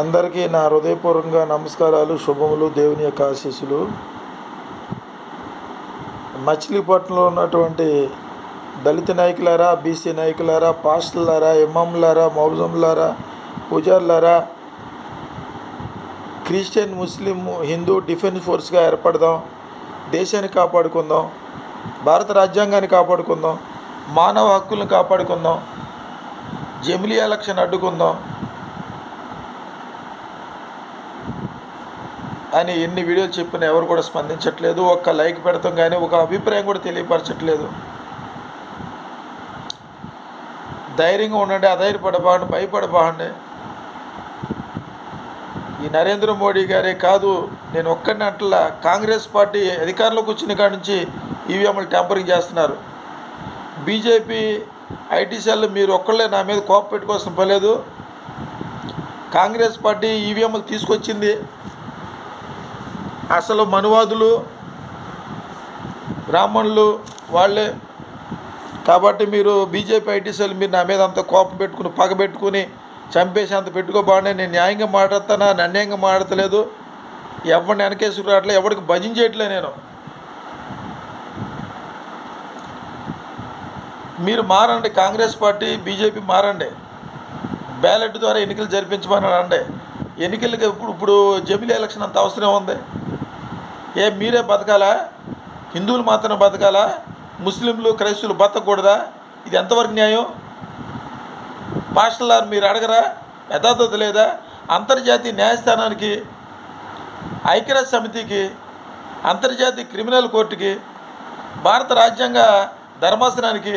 అందరికీ నా హృదయపూర్వకంగా నమస్కారాలు శుభములు దేవుని యొక్క ఆశీస్సులు. మచిలీపట్నంలో ఉన్నటువంటి దళిత నాయకులారా బీసీ నాయకులారా పాస్టులారా ఇమాంలారా మౌజంలారా పూజార్లారా క్రిస్టియన్ ముస్లిం హిందూ డిఫెన్స్ ఫోర్స్గా ఏర్పడదాం దేశాన్ని కాపాడుకుందాం భారత రాజ్యాంగాన్ని కాపాడుకుందాం మానవ హక్కులను కాపాడుకుందాం జమిలీ ఎలక్షన్ అడ్డుకుందాం అని ఎన్ని వీడియోలు చెప్పినా ఎవరు కూడా స్పందించట్లేదు. ఒక్క లైక్ పెడతాం కానీ ఒక అభిప్రాయం కూడా తెలియపరచట్లేదు. ధైర్యంగా ఉండండి అధైర్యపడబాండి భయపడబాండి ఈ నరేంద్ర మోడీ గారే కాదు నేను ఒక్కడిని అంటలా కాంగ్రెస్ పార్టీ అధికారంలోకి వచ్చిన కాడి నుంచి ఈవీఎంలు ట్యాంపరింగ్ చేస్తున్నారు. బీజేపీ ఐటీ సెల్ మీరు ఒక్కళ్ళే నా మీద కోప పెట్టుకోవాల్సిన పర్లేదు కాంగ్రెస్ పార్టీ ఈవీఎంలు తీసుకొచ్చింది అసలు మనువాదులు బ్రాహ్మణులు వాళ్ళే. కాబట్టి మీరు బీజేపీ ఐటీసీలు మీరు నా మీద అంత కోపం పెట్టుకుని పగ పెట్టుకుని చంపేసి అంత పెట్టుకోబానే నేను న్యాయంగా మాట్లాడతానా? నన్ను అన్యాయంగా మాట్లాడతలేదు. ఎవరిని వెనకేసుకు రావట్లేదు ఎవరికి భజించేయట్లే నేను. మీరు మారండి కాంగ్రెస్ పార్టీ బీజేపీ మారండి. బ్యాలెట్ ద్వారా ఎన్నికలు జరిపించమని అండి ఎన్నికలకి ఇప్పుడు ఇప్పుడు జమిలీ ఎలక్షన్ అంత అవసరం ఉంది ఏ మీరే బతకాలా? హిందువులు మాత్రం బతకాలా? ముస్లింలు క్రైస్తువులు బతకూడదా? ఇది ఎంతవరకు న్యాయం? పాస్టర్లారు మీరు అడగరా? యథార్థత లేదా? అంతర్జాతీయ న్యాయస్థానానికి ఐక్యరాజ్య సమితికి అంతర్జాతీయ క్రిమినల్ కోర్టుకి భారత రాజ్యాంగ ధర్మాసనానికి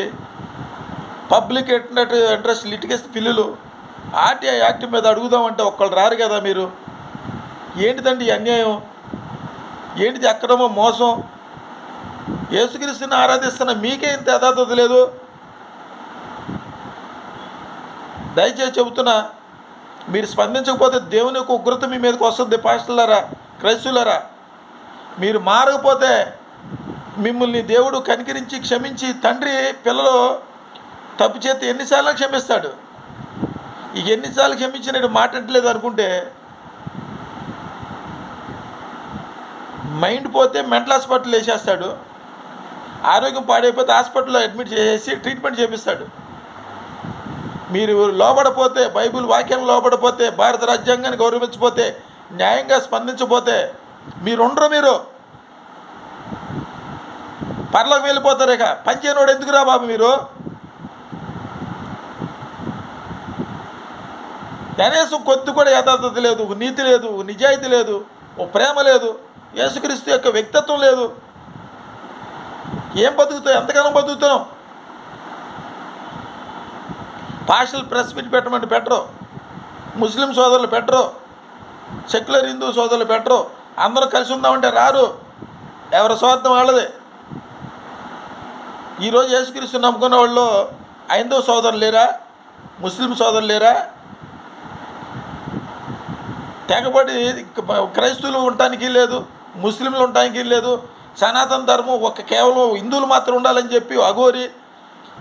పబ్లిక్ ఇంట్రెస్ట్ లిటిగేషన్ బిల్లులు ఆర్టీఐ యాక్ట్ మీద అడుగుదామంటే ఒక్కళ్ళు రారు కదా మీరు? ఏంటిదండి అన్యాయం? ఏంటిది అక్రమం మోసం? యేసుక్రీస్తుని ఆరాధిస్తున్న మీకే ఇంత యథార్థత లేదు. దయచేసి చెబుతున్నా మీరు స్పందించకపోతే దేవుని యొక్క ఉగ్రత మీ మీదకి వస్తుంది పాస్టర్లారా క్రైస్తులారా మీరు మారకపోతే మిమ్మల్ని దేవుడు కనికరించి క్షమించి తండ్రి పిల్లలు తప్పు చేస్తే ఎన్నిసార్లు క్షమిస్తాడు? ఇక ఎన్నిసార్లు క్షమించినట్టు మాట్లాడలేదు అనుకుంటే మైండ్ పోతే మెంటల్ హాస్పిటల్ వేసేస్తాడు. ఆరోగ్యం పాడైపోతే హాస్పిటల్లో అడ్మిట్ చేసేసి ట్రీట్మెంట్ చేపిస్తాడు. మీరు లోబడపోతే బైబిల్ వాక్యం లోబడపోతే భారత రాజ్యాంగాన్ని గౌరవించపోతే న్యాయంగా స్పందించకపోతే మీరుండరు మీరు. పర్లోకి వెళ్ళిపోతారు ఇక. పనిచేయనోడు ఎందుకురా బాబు మీరు? కనీసం కొద్ది కూడా యథార్థత లేదు నీతి లేదు నిజాయితీ లేదు ఓ ప్రేమ లేదు. యేసుక్రీస్తు యొక్క వ్యక్తిత్వం లేదు. ఏం బతుకుతావు? ఎంతకాలం బతుకుతాం పార్షల్ ప్రెస్ మీట్ పెట్టమంటే పెట్టరు. ముస్లిం సోదరులు పెట్టరు. సెక్యులర్ హిందూ సోదరులు పెట్టరు. అందరూ కలిసి ఉందామంటే రారు. ఎవరి స్వార్థం వాళ్ళది. ఈరోజు యేసుక్రీస్తు నమ్ముకున్న వాళ్ళు హైందవ సోదరులు లేరా? ముస్లిం సోదరులు లేరా? తెగబడి క్రైస్తవులు ఉండటానికి లేదు ముస్లింలు ఉండడానికి లేదు. సనాతన ధర్మం ఒక కేవలం హిందువులు మాత్రం ఉండాలని చెప్పి అఘోరి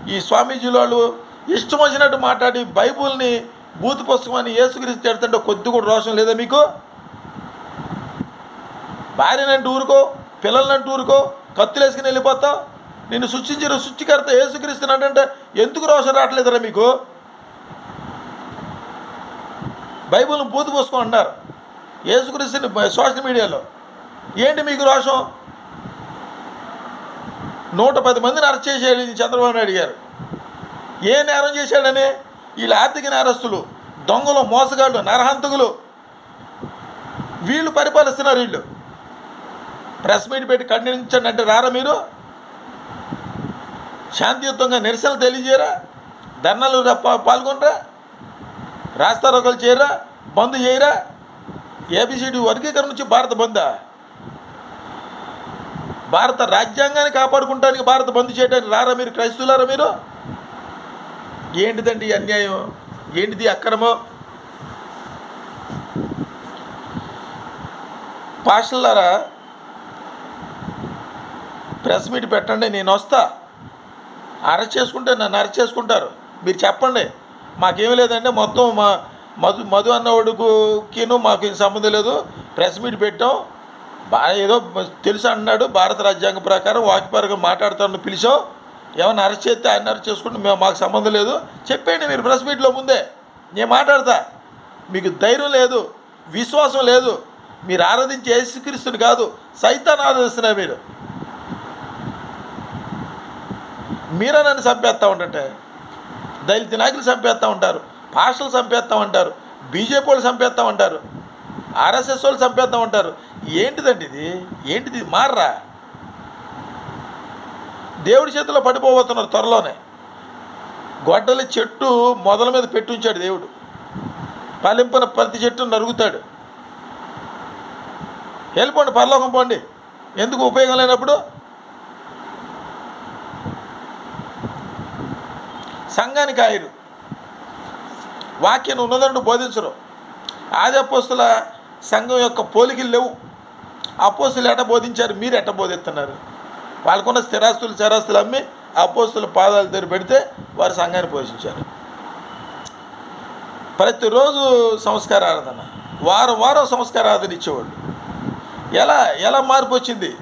ఈ స్వామీజీ వాళ్ళు ఇష్టం వచ్చినట్టు మాట్లాడి బైబుల్ని బూత్ పుస్తకం అని యేసుక్రీస్తు తిడుతుంటే కొద్ది కూడా రోషం లేదా మీకు? భార్యనంటూ ఊరుకో పిల్లలంటూ ఊరుకో కత్తులు వేసుకుని వెళ్ళిపోతావు. నిన్ను సృష్టించిన సృష్టికర్త యేసుక్రీస్తుని అంటే ఎందుకు రోషం రావట్లేదురా మీకు? బైబుల్ని బూత్ పుస్తకం అన్నారు. ఏసుక్రీస్తుని సోషల్ మీడియాలో ఏంటి మీకు రోషం? నూట పది మందిని అరెస్ట్ చేసేది చంద్రబాబు నాయుడు గారు. ఏ నేరం చేశాడని? వీళ్ళు ఆర్థిక నేరస్తులు దొంగలు మోసగాళ్ళు నరహంతకులు. వీళ్ళు పరిపాలిస్తున్నారు వీళ్ళు. ప్రెస్ మీట్ పెట్టి ఖండించండి అంటే రారా మీరు? శాంతియుతంగా నిరసనలు తెలియజేయరా? ధర్నాలు పాల్గొనరా? రాస్తారోకలు చేయరా? బంద్ చేయరా? ఏబిసిడి వర్గీకరణ నుంచి భారత బందా? భారత రాజ్యాంగాన్ని కాపాడుకుంటానికి భారత బంద్ చేయడానికి రారా మీరు? క్రైస్తులారా మీరు? ఏంటిదండి ఈ అన్యాయం? ఏంటిది అక్రమం? పాస్టర్లారా ప్రెస్ మీట్ పెట్టండి నేను వస్తా. అరెస్ట్ చేసుకుంటే నన్ను అరెస్ట్ చేసుకుంటారు. మీరు చెప్పండి. మాకేమీ లేదంటే మొత్తం మా మధు మధు అన్నవాడుకును మాకు సంబంధం లేదు. ప్రెస్ మీట్ పెట్టాం. ఏదో తెలుసు అన్నాడు భారత రాజ్యాంగం ప్రకారం వాక్యపరంగా మాట్లాడతాను పిలిచో ఏమైనా అరెస్ట్ చేస్తే ఆయన అరెస్ట్ చేసుకుంటే మేము మాకు సంబంధం లేదు. చెప్పేయండి మీరు ప్రెస్ మీట్లో ముందే. నేను మాట్లాడతా. మీకు ధైర్యం లేదు విశ్వాసం లేదు. మీరు ఆరాధించే యేసుక్రీస్తుని కాదు సైతాన్ని ఆరాధిస్తున్నారు మీరు. మీరే నన్ను చంపేస్తూ ఉంటే దళిత నాయకులు చంపేస్తూ ఉంటారు పాస్టర్లు చంపేస్తూ ఉంటారు బీజేపీ వాళ్ళు చంపేస్తూ ఉంటారు. ఆర్ఎస్ఎస్ వాళ్ళు చంపేద్దాం ఉంటారు ఏంటిదండి ఇది? ఏంటిది? మార్రా. దేవుడి చేతిలో పడిపోబోతున్నారు త్వరలోనే. గొడ్డలి చెట్టు మొదల మీద పెట్టి ఉంచాడు దేవుడు. పలింపన ప్రతి చెట్టును నరుగుతాడు. వెళ్ళిపోండి పరలోకం పోండి. ఎందుకు ఉపయోగం లేనప్పుడు? సంఘానికి ఆయురు. వాక్యం ఉన్నదంటూ బోధించరు. ఆదపోస్తుల సంఘం యొక్క పోలికలు లేవు. అపోస్తులు ఎట బోధించారు? మీరు ఎట్ట బోధిస్తున్నారు? వాళ్ళకున్న స్థిరాస్తులు చరాస్తులు అమ్మి అపోస్తుల పాదాల దగ్గర పెడితే వారు సంఘాన్ని పోషించారు. ప్రతిరోజు సంస్కార ఆరాధన. వారం వారం సంస్కార ఆరాధన ఇచ్చేవాళ్ళు. ఎలా ఎలా మార్పు వచ్చింది?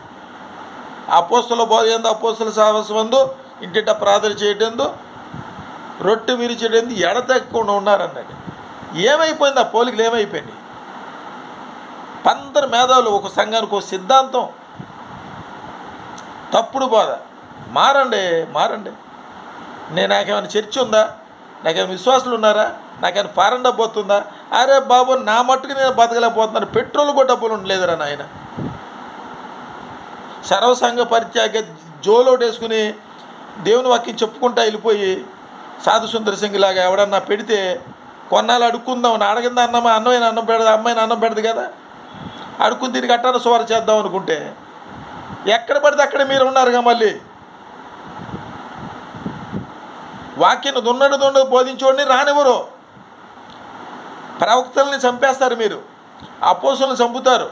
అపోస్తుల బోధ ఏందో అపోస్తుల సాహసమందు ఇంటింట ప్రార్థన చేయటందు రొట్టె విరిచేటందు ఎడతెక్కకుండా ఉన్నారన్నాడు. ఏమైపోయింది? ఆ పోలికలు ఏమైపోయింది పందరు మేధావులు ఒక సంఘానికి ఒక సిద్ధాంతం. తప్పుడు బాధ. మారండి మారండి. నేను నాకేమైనా చర్చ ఉందా? నాకేమైనా విశ్వాసులు ఉన్నారా? నాకేమైనా ఫారెన్ డబ్బు వస్తుందా? అరే బాబు నా మట్టుకు నేను బతకలేకపోతున్నాను. పెట్రోల్ కూడా డబ్బులు ఉండలేదురా నాయన. సర్వసంగ పరిత్యాగ జోలోటి వేసుకుని దేవుని వాక్యం చెప్పుకుంటా వెళ్ళిపోయి సాధు సుందర సింగ్ లాగా ఎవడన్నా పెడితే కొన్నాళ్ళు అడుక్కుందాం. అని అడగిందా అన్నమా? అన్నమైన? అన్నం పెడదా? అమ్మాయిని అన్నం పెడదు కదా? అడుక్కుని తిరిగి అట్టాను సువారు చేద్దాం అనుకుంటే ఎక్కడ పడితే అక్కడ మీరు ఉన్నారుగా మళ్ళీ? వాక్యం దున్నడు దున్నడు బోధించోడిని రానివ్వరు. ప్రవక్తల్ని చంపేస్తారు మీరు. అపోసులను చంపుతారు.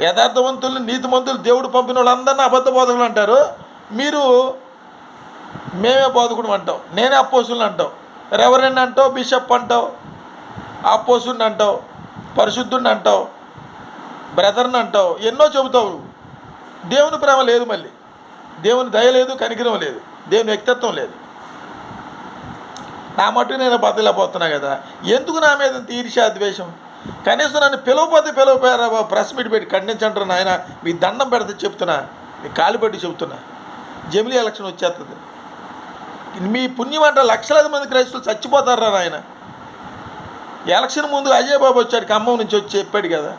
యథార్థవంతుల్ని నీతిమంతులు దేవుడు పంపిన వాళ్ళందరినీ అబద్ధ బోధకులు అంటారు. మీరు మేమే బోధకుడు అంటాం. నేనే అపోసులను అంటాం. రెవరెండ్ అంటావు బిషప్ అంటావు అపోసుని అంటావు పరిశుద్ధుని అంటావు. బ్రదర్ని అంటావు ఎన్నో చెబుతావు దేవుని ప్రేమ లేదు మళ్ళీ. దేవుని దయ లేదు కనికరం లేదు. దేవుని వ్యక్తిత్వం లేదు. నా మట్టు నేను బతలేకపోతున్నా కదా. ఎందుకు నా మీద ఇంత ఈర్ష్య ద్వేషం? కనీసం నన్ను పిలవపోతే పిలవపోయారా బాబు? ప్రెస్ మీట్ పెట్టి ఖండించంటారు నాయన. మీ దండం పెడితే చెప్తున్నా. మీ కాలు పెట్టి చెప్తున్నా జమిలీ ఎలక్షన్ వచ్చేస్తుంది మీ పుణ్యం అంటే లక్షలాది మంది క్రైస్తులు చచ్చిపోతారా నాయన? ఎలక్షన్ ముందు అజయ్ బాబు వచ్చాడు ఖమ్మం నుంచి వచ్చి చెప్పాడు కదా.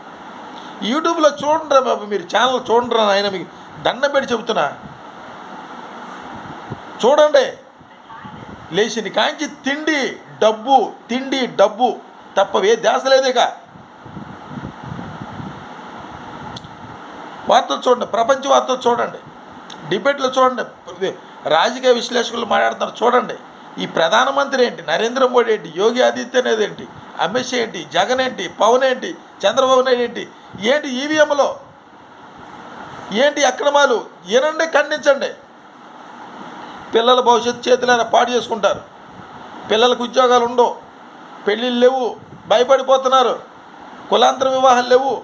యూట్యూబ్లో చూడండి బాబు మీరు ఛానల్ చూడండి ఆయన మీకు దండం పెట్టి చెబుతున్నా. చూడండి. లేచిన కాంచి తిండి డబ్బు తిండి డబ్బు తప్ప ఏ ధ్యాస లేదు ఇక. వార్తలు చూడండి ప్రపంచ వార్తలు చూడండి. డిబేట్లు చూడండి రాజకీయ విశ్లేషకులు మాట్లాడుతున్నారు చూడండి. ఈ ప్రధానమంత్రి ఏంటి? నరేంద్ర మోడీ ఏంటి? యోగి ఆదిత్యనాథ్ ఏంటి? అమిత్ షా ఏంటి? జగన్ ఏంటి? పవన్ ఏంటి? చంద్రబాబు నాయుడు ఏంటి? ఏంటి ఈవీఎంలో? ఏంటి అక్రమాలు? వినండి ఖండించండి. పిల్లల భవిష్యత్తు చేతులైనా పాడు చేసుకుంటారు. పిల్లలకు ఉద్యోగాలు ఉండవు. పెళ్ళిళ్ళు లేవు. భయపడిపోతున్నారు. కులాంతర వివాహాలు లేవు.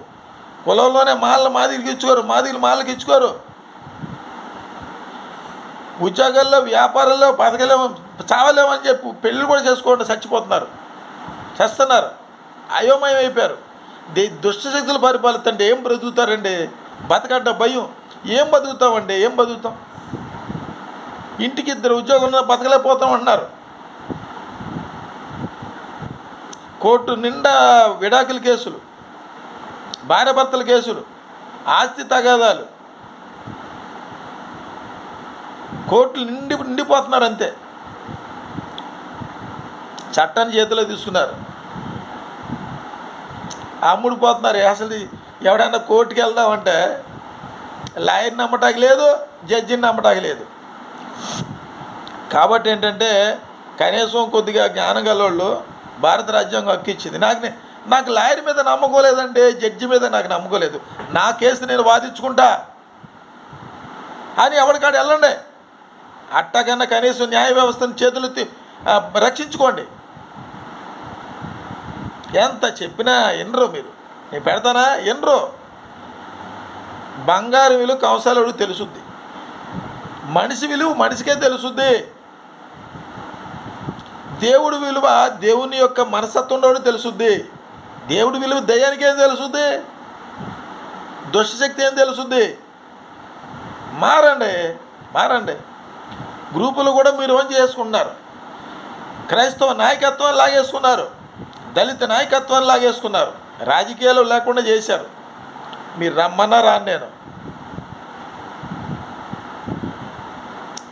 కులంలోనే మాల మాదిరికి ఇచ్చుకోరు. మాదిరి మాలకి ఇచ్చుకోరు. ఉద్యోగాల్లో వ్యాపారాల్లో బతకలేము చావలేమని చెప్పి పెళ్ళిళ్ళు కూడా చేసుకోకుండా చచ్చిపోతున్నారు. చేస్తున్నారు. అయోమయం అయిపోయారు దుష్టశక్తులు పరిపాలిస్తుంటే ఏం బ్రతుకుతారండి? బతకడ్డ భయం. ఏం బతుకుతామండి? ఏం బతుకుతాం? ఇంటికి ఇద్దరు ఉద్యోగం ఉన్న బతకలేకపోతాం అంటున్నారు కోర్టు నిండా విడాకుల కేసులు భార్యభర్తల కేసులు ఆస్తి తగాదాలు. కోర్టులు నిండి నిండిపోతున్నారు అంతే. చట్టాన్ని చేతిలో తీసుకున్నారు. అమ్ముడు పోతున్నారు. అసలు ఎవడన్నా కోర్టుకి వెళ్దామంటే లాయర్ నమ్మటానికి లేదు జడ్జిని నమ్మటానికి లేదు. కాబట్టి ఏంటంటే కనీసం కొద్దిగా జ్ఞానం గలవాళ్ళు భారత రాజ్యాంగం హక్కిచ్చింది. నాకు నాకు లాయర్ మీద నమ్మకోలేదండి జడ్జి మీద నాకు నమ్మకోలేదు నా కేసు నేను వాదించుకుంటా. అని ఎవరికాడు వెళ్ళండి. అట్టకన్నా కనీసం న్యాయ వ్యవస్థను చేతులు రక్షించుకోండి. ఎంత చెప్పినా ఎనరు మీరు. నేను పెడతానా? ఎన్నరో బంగారు విలువ కంసాలుడు తెలుసుద్ది. మనిషి విలువ మనిషికే తెలుసుద్ది. దేవుడు విలువ దేవుని యొక్క మనసత్వంలో తెలుసుద్ది. దేవుడి విలువ దయ్యానికి ఏం తెలుసుద్ది? దుష్టశక్తి ఏం తెలుసుద్ది? మారండి మారండి. గ్రూపులు కూడా మీరు ఏం చేసుకున్నారు క్రైస్తవ నాయకత్వం లాగేసుకున్నారు. దళిత నాయకత్వం లాగేసుకున్నారు. రాజకీయాలు లేకుండా చేశారు. మీరు రమ్మన్నా రాను నేను.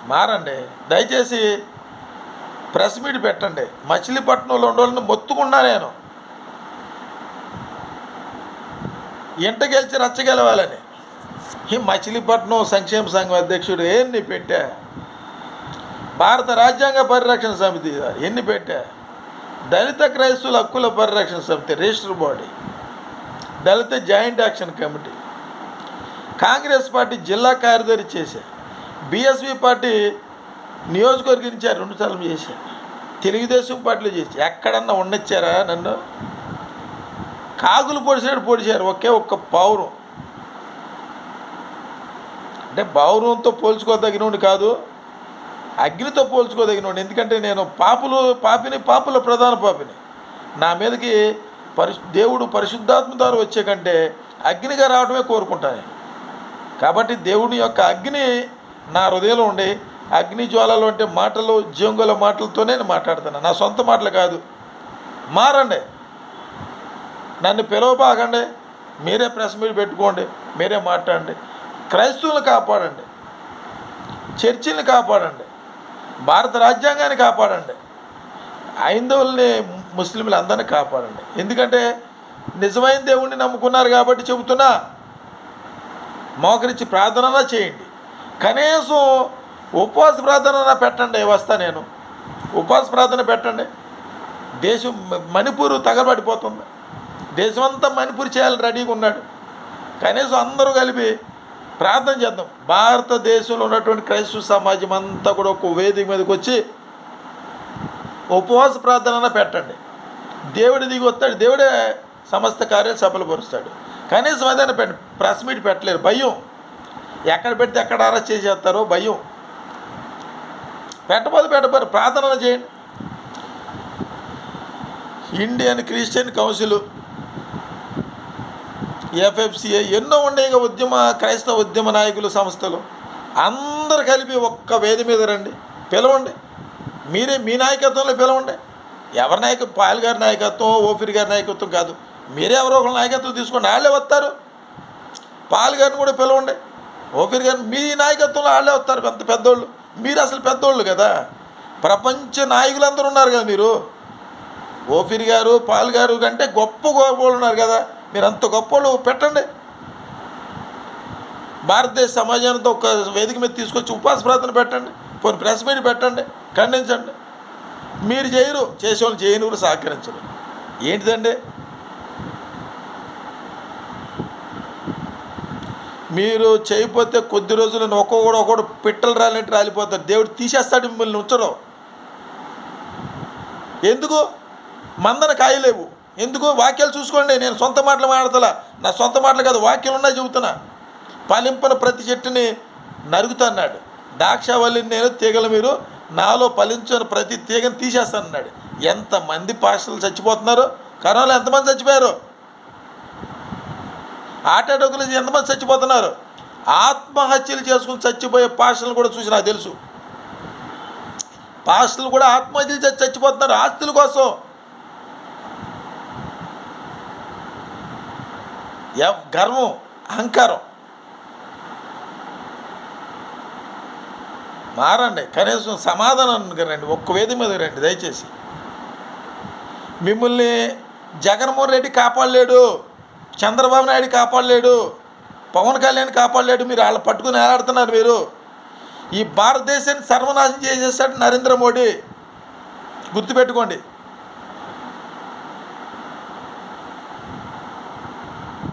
మారండి. దయచేసి ప్రెస్ మీట్ పెట్టండి. మచిలీపట్నంలో ఉండవాళ్ళని మొత్తుకున్నా నేను. ఇంట గెలిచి రచ్చగెలవాలని ఈ మచిలీపట్నం సంక్షేమ సంఘం అధ్యక్షుడు ఎన్ని పెట్టా? భారత రాజ్యాంగ పరిరక్షణ సమితి ఎన్ని పెట్టా? దళిత క్రైస్తవుల హక్కుల పరిరక్షణ సమితి రిజిస్టర్ బాడీ దళిత joint action committee. Congress party జిల్లా కార్యదర్శి చేశా బీఎస్పీ పార్టీ నియోజకవర్గ నుంచి రెండు సార్లు చేశా తెలుగుదేశం పార్టీలో చేసి ఎక్కడన్నా ఉండొచ్చారా నన్ను? కాగులు పొడిచినట్టు పొడిచారు. ఒకే ఒక్క పౌరం. అంటే పౌరంతో పోల్చుకోదగినోడు కాదు. అగ్నితో పోల్చుకోదగినోడు ఎందుకంటే నేను పాపులు పాపిని పాపుల ప్రధాన పాపిని. నా మీదకి పరి దేవుడు పరిశుద్ధాత్మ ద్వారా వచ్చే కంటే అగ్నిగా రావడమే కోరుకుంటాను నేను. కాబట్టి దేవుని యొక్క అగ్ని నా హృదయంలో ఉండి అగ్ని జ్వాలలు అంటే మాటలు జీవంగుల మాటలతోనే నేను మాట్లాడుతాను నా సొంత మాటలు కాదు. మారండి. నన్ను పిలవబాగండి మీరే ప్రెస్ మీట్ పెట్టుకోండి. మీరే మాట్లాడండి. క్రైస్తవులను కాపాడండి. చర్చిని కాపాడండి. భారత రాజ్యాంగాన్ని కాపాడండి. హైందవుల్ని ముస్లింలు అందరినీ కాపాడండి. ఎందుకంటే నిజమైన దేవుణ్ణి నమ్ముకున్నారు కాబట్టి చెబుతున్నా మోకరించి ప్రార్థన చేయండి. కనీసం ఉపవాస ప్రార్థన పెట్టండి వస్తా నేను. ఉపవాస ప్రార్థన పెట్టండి. దేశం మణిపూర్ తగలబడిపోతుంది. దేశమంతా మణిపూర్ చేయాలని రెడీగా ఉన్నాడు. కనీసం అందరూ కలిపి ప్రార్థన చేద్దాం. భారతదేశంలో ఉన్నటువంటి క్రైస్తవ సమాజం అంతా కూడా ఒక వేదిక మీదకి వచ్చి ఉపవాస ప్రార్థన పెట్టండి. దేవుడి దిగి వస్తాడు. దేవుడే సమస్త కార్యాలు సఫలపరుస్తాడు. కనీసం ఏదైనా పెట్టండి. ప్రెస్ మీట్ పెట్టలేరు. భయం. ఎక్కడ పెడితే ఎక్కడ అరెస్ట్ చేసేస్తారో భయం. పెట్టబోదు పెట్టబోరు. ప్రార్థన చేయండి. ఇండియన్ క్రిస్టియన్ కౌన్సిల్ ఎఫ్ఎఫ్సిఏ ఎన్నో ఉన్నాయి ఉద్యమ క్రైస్తవ ఉద్యమ నాయకులు సంస్థలు. అందరు కలిపి ఒక్క వేది మీద రండి. పిలవండి. మీరే మీ నాయకత్వంలో పిలవండి. ఎవరి నాయక పాయల్ గారి నాయకత్వం ఓఫిర్ గారి నాయకత్వం కాదు. మీరే ఎవరో ఒకరి నాయకత్వం తీసుకోండి. వాళ్ళే వస్తారు. పాయల్ గారిని కూడా పిలవండి. ఓఫిర్ గారిని మీ నాయకత్వంలో వాళ్ళే వస్తారు. పెద్ద పెద్దోళ్ళు. మీరు అసలు పెద్దోళ్ళు కదా. ప్రపంచ నాయకులందరూ ఉన్నారు కదా మీరు. ఓఫిర్ గారు పాల్ గారు కంటే గొప్ప గొప్ప ఉన్నారు కదా. మీరు అంత గొప్ప పెట్టండి. భారతదేశ సమాజానికి ఒక వేదిక మీద తీసుకొచ్చి ఉపాస ప్రార్థన పెట్టండి. కొన్ని ప్రెస్ మీట్ పెట్టండి. ఖండించండి. మీరు చేయరు. చేసేవాళ్ళు చేయని కూడా సహకరించరు. ఏంటిదండి? మీరు చేయకపోతే కొద్ది రోజులు ఒక్కొక్కడు ఒక్కొక్కడు పిట్టలు రాలంటే రాలిపోతారు. దేవుడు తీసేస్తాడు మిమ్మల్ని ఉంచడం. ఎందుకు? మందన కాయలేవు. ఎందుకు వాక్యాలు చూసుకోండి నేను సొంత మాటలు మాడతలా నా సొంత మాటలు కాదు వాక్యం ఉన్నా చెబుతున్నా. ఫలింపన ప్రతి చెట్టుని నరుగుతాన్నాడు ద్రాక్షవల్లిని నేను తీగలు మీరు నాలో ఫలించిన ప్రతి తీగని తీసేస్తానన్నాడు ఎంతమంది పాస్టర్లు చచ్చిపోతున్నారు? కరోనాలో ఎంతమంది చచ్చిపోయారు? ఆటాడోకుల ఎంతమంది చచ్చిపోతున్నారు? ఆత్మహత్యలు చేసుకుని చచ్చిపోయే పాస్టర్లు కూడా చూసి నాకు తెలుసు. పాస్టర్లు కూడా ఆత్మహత్యలు చచ్చిపోతున్నారు ఆస్తుల కోసం. గర్వం అహంకారం. మారండి కనీసం సమాధానం రండి ఒక్క వేది మీద రండి దయచేసి. మిమ్మల్ని జగన్మోహన్ రెడ్డి కాపాడలేడు చంద్రబాబు నాయుడు కాపాడలేడు పవన్ కళ్యాణ్ కాపాడలేడు మీరు వాళ్ళు పట్టుకుని ఆడుతున్నారు మీరు. ఈ భారతదేశాన్ని సర్వనాశం చేసేసాడు నరేంద్ర మోడీ. గుర్తుపెట్టుకోండి.